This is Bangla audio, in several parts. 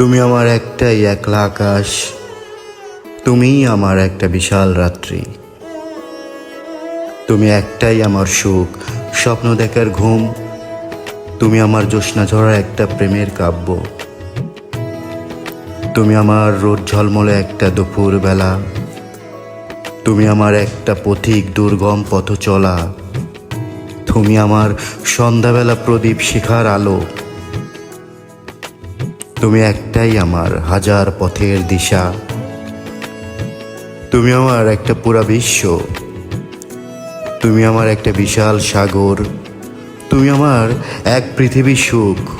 তুমি আমার একটাই একলা আকাশ। তুমিই আমার একটা বিশাল রাত্রি। তুমি একটাই আমার সুখ, স্বপ্ন দেখার ঘুম। তুমি আমার জ্যোৎস্না ঝরা একটা প্রেমের কাব্য। তুমি আমার রোদ ঝলমলে একটা দুপুর বেলা। তুমি আমার একটা পথিক দুর্গম পথ চলা তুমি আমার সন্ধ্যাবেলা প্রদীপ শিখার আলো। তুমি একটাই আমার হাজার পথের দিশা। তুমি আমার একটা পুরা বিশ্ব। তুমি আমার একটা বিশাল সাগর। তুমি আমার এক পৃথিবী সুখ।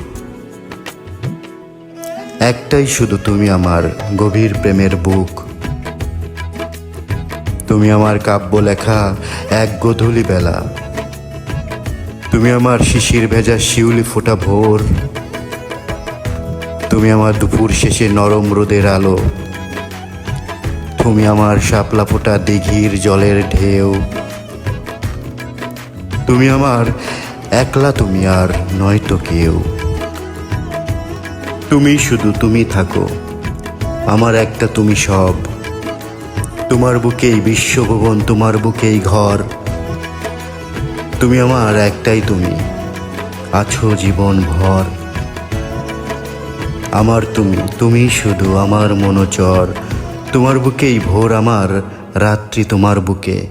একটাই শুধু তুমি আমার গভীর প্রেমের বুক। তুমি আমার কাব্য লেখা এক গধূলি বেলা। তুমি আমার শিশির ভেজা শিউলি ফোটা ভোর। তুমি আমার দুপুর শেষে নরম রোদের আলো। তুমি আমার শাপলা ফোটা দিঘির জলের ঢেউ। তুমি আমার একলা তুমি আর নয়তো কেউ। তুমি শুধু তুমি থাকো। আমার একটা তুমি সব। তোমার বুকেই বিশ্বভুবন, তোমার বুকেই ঘর। তুমি আমার একটাই তুমি। আছো জীবন ভর। আমার তুমি তুমি শুধু আমার মনোচর। তোমার বুকেই ভোর আমার, রাত্রি তোমার বুকে।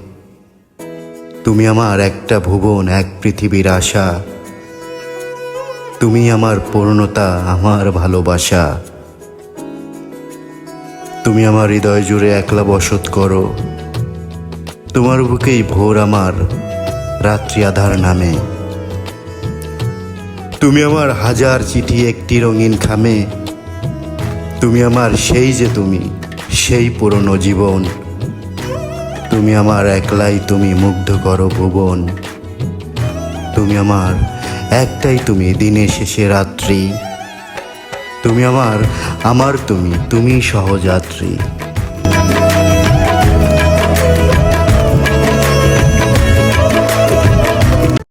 তুমি আমার একটা ভুবন, এক পৃথিবীর আশা। তুমি আমার পূর্ণতা, আমার ভালোবাসা। তুমি আমার হৃদয় জুড়ে একলা বসত করো। তোমার বুকেই ভোর আমার, রাত্রি আধার নামে। তুমি আমার হাজার চিঠি একটি রঙিন খামে। তুমি আমার সেই যে তুমি, সেই পুরনো জীবন। তুমি আমার একলাই তুমি মুগ্ধ করো ভুবন। তুমি আমার একটাই তুমি দিনের শেষে রাত্রি। তুমি আমার আমার তুমি তুমি সহযাত্রী।